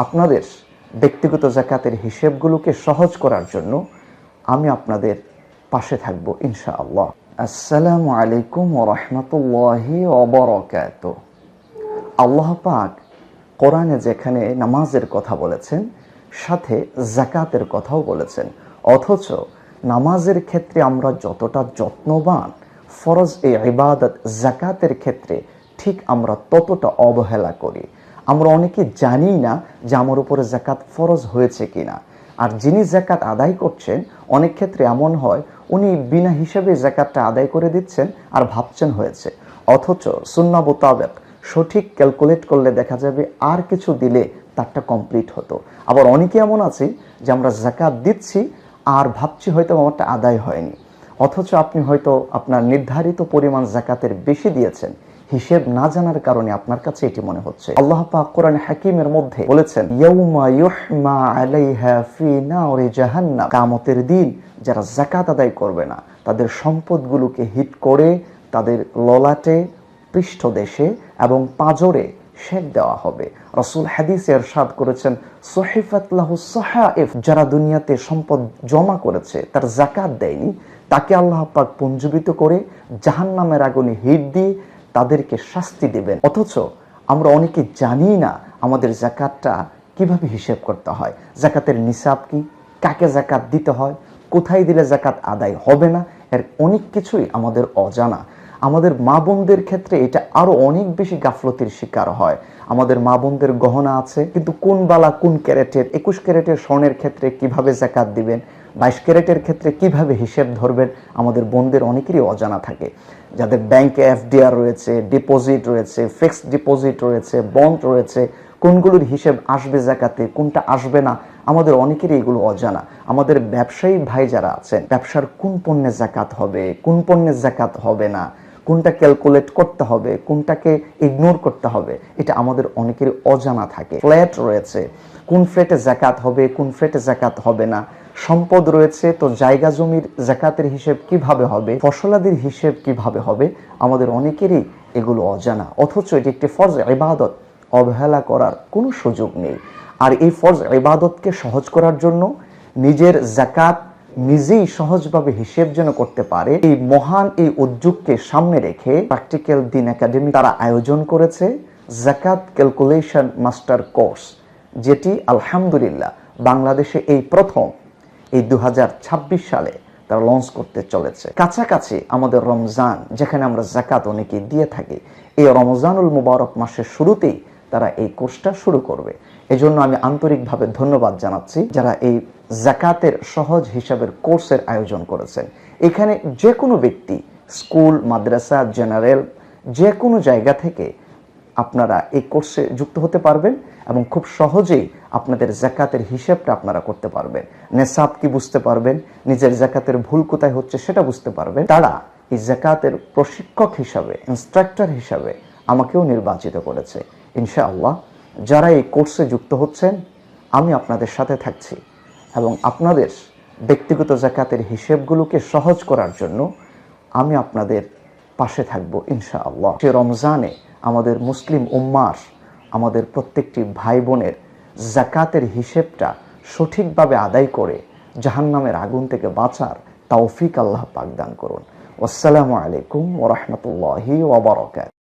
আপনাদের ব্যক্তিগত জাকাতের হিসেবগুলোকে সহজ করার জন্য আমি আপনাদের পাশে থাকব, ইনশাআল্লাহ। আসসালামু আলাইকুম ওরহমতুল্লাহি অবরকাত আল্লাহ পাক কোরআনে যেখানে নামাজের কথা বলেছেন, সাথে জাকাতের কথাও বলেছেন। অথচ নামাজের ক্ষেত্রে আমরা যতটা যত্নবান, ফরজ এই ইবাদত জাকাতের ক্ষেত্রে ঠিক আমরা ততটা অবহেলা করি। আমরা অনেকে জানি না যে আমার উপরে জাকাত ফরজ হয়েছে কিনা। আর যিনি জাকাত আদায় করছেন, অনেক ক্ষেত্রে এমন হয়, উনি বিনা হিসেবে জাকাতটা আদায় করে দিচ্ছেন আর ভাবছেন হয়েছে। অথচ সুন্না মোতাবেক সঠিক ক্যালকুলেট করলে দেখা যাবে আর কিছু দিলে তারটা কমপ্লিট হতো। আবার অনেকে এমন আছে যে আমরা জাকাত দিচ্ছি আর ভাবছি হয়তো আমারটা আদায় হয়নি। অথচ আপনি হয়তো আপনার নির্ধারিত পরিমাণ জাকাতের বেশি দিয়েছেন। হিসেব না জানার কারণে আপনার কাছে এটি মনে হচ্ছে। আল্লাহ পাক কোরআন হাকিমের মধ্যে বলেছেন, ইয়াউমা ইউহমা আলাইহা ফি নারি জাহান্নাম। কিয়ামতের দিন যারা জাকাত আদায় করবে না, তাদের সম্পদগুলোকে হিট করে তাদের ললাটে, পৃষ্ঠদেশে এবং পাঁজরে শেক দেওয়া হবে। রসুল হাদিস এরশাদ করেছেন সহিফাতলাহু সাহাইফ। যারা দুনিয়াতে সম্পদ জমা করেছে, তার জাকাত দেয়নি, তাকে আল্লাহ পাক পুঞ্জীবিত করে জাহান্নামের আগুনে হিট দিয়ে তাদেরকে শাস্তি দেবেন। অথচ আমরা অনেকে জানি না আমাদের জাকাতটা কীভাবে হিসেব করতে হয়। জাকাতের নিসাব কি? কাকে জাকাত দিতে হয়? কোথায় দিলে জাকাত আদায় হবে না? এর অনেক কিছুই আমাদের অজানা। আমাদের মা বোনদের ক্ষেত্রে এটা আরও অনেক বেশি গাফলতির শিকার হয়। আমাদের মা বোনদের গহনা আছে, কিন্তু কোন বালা কোন ক্যারেটের, একুশ ক্যারেটের স্বর্ণের ক্ষেত্রে কীভাবে জাকাত দিবেন? বাইশ ক্যারেটের ক্ষেত্রে কীভাবে হিসেব ধরবেন? আমাদের বোনদের অনেকেরই অজানা থাকে। যাদের ব্যাংকে এফডিআর রয়েছে ডিপোজিট রয়েছে ফিক্সড ডিপোজিট রয়েছে বন্ড রয়েছে, কোনগুলোর হিসেব আসবে জাকাতে, কোনটা আসবে না, আমাদের অনেকেরই এগুলো অজানা। আমাদের ব্যবসায়ী ভাই যারা আছেন, ব্যবসার কোন পণ্যের জাকাত হবে, কোন পণ্যের জাকাত হবে না কোনটা ক্যালকুলেট করতে হবে, কোনটাকে ইগনোর করতে হবে, এটা আমাদের অনেকেরই অজানা থাকে। ফ্ল্যাট রয়েছে, কোন ফ্ল্যাটে জাকাত হবে, কোন ফ্ল্যাটে জাকাত হবে না। সম্পদ রয়েছে, তো জায়গা জমির জাকাতের হিসেব কীভাবে হবে, ফসলাদির হিসেব কীভাবে হবে, আমাদের অনেকেরই এগুলো অজানা। অথচ এটি একটি ফরজ ইবাদত, অবহেলা করার কোনো সুযোগ নেই। আর এই ফরজ ইবাদতকে সহজ করার জন্য নিজের জাকাত নিজেই সহজভাবে হিসেব যেন করতে পারে, এই মহান এই উদ্যোগকে সামনে রেখে প্র্যাকটিক্যাল দিন একাডেমি তারা আয়োজন করেছে জাকাত ক্যালকুলেশন মাস্টার কোর্স যেটি আলহামদুলিল্লাহ বাংলাদেশে এই প্রথম, এই দু সালে তারা লঞ্চ করতে চলেছে। কাছাকাছি আমাদের রমজান, যেখানে আমরা জাকাত অনেকে দিয়ে থাকি, এই রমজানুল মুবারক মাসের শুরুতেই তারা এই কোর্সটা শুরু করবে। এজন্য আমি আন্তরিকভাবে ধন্যবাদ জানাচ্ছি যারা এই জাকাতের সহজ হিসাবের কোর্সের আয়োজন করেছেন। এখানে যে কোনো ব্যক্তি, স্কুল, মাদ্রাসা, জেনারেল যে কোনো জায়গা থেকে আপনারা এই কোর্সে যুক্ত হতে পারবেন এবং খুব সহজেই আপনাদের জাকাতের হিসেবটা আপনারা করতে পারবেন। নেশাব কি বুঝতে পারবেন? নিজের জাকাতের ভুল কোথায় হচ্ছে সেটা বুঝতে পারবেন। তারা এই জাকাতের প্রশিক্ষক হিসাবে ইনস্ট্রাক্টর হিসাবে আমাকেও নির্বাচিত করেছে। ইনশাআল্লাহ, যারা এই কোর্সে যুক্ত হচ্ছেন, আমি আপনাদের সাথে থাকছি। এবং আপনাদের ব্যক্তিগত জাকাতের হিসেবগুলোকে সহজ করার জন্য আমি আপনাদের পাশে থাকব, ইনশাআল্লাহ। সে রমজানে আমাদের মুসলিম উম্মার, আমাদের প্রত্যেকটি ভাই বোনের জাকাতের হিসেবটা সঠিকভাবে আদায় করে জাহান্নামের আগুন থেকে বাঁচার তৌফিক আল্লাহ পাক দান করুন। আসসালামু আলাইকুম ওরহমতুল্লাহি ওবরকাত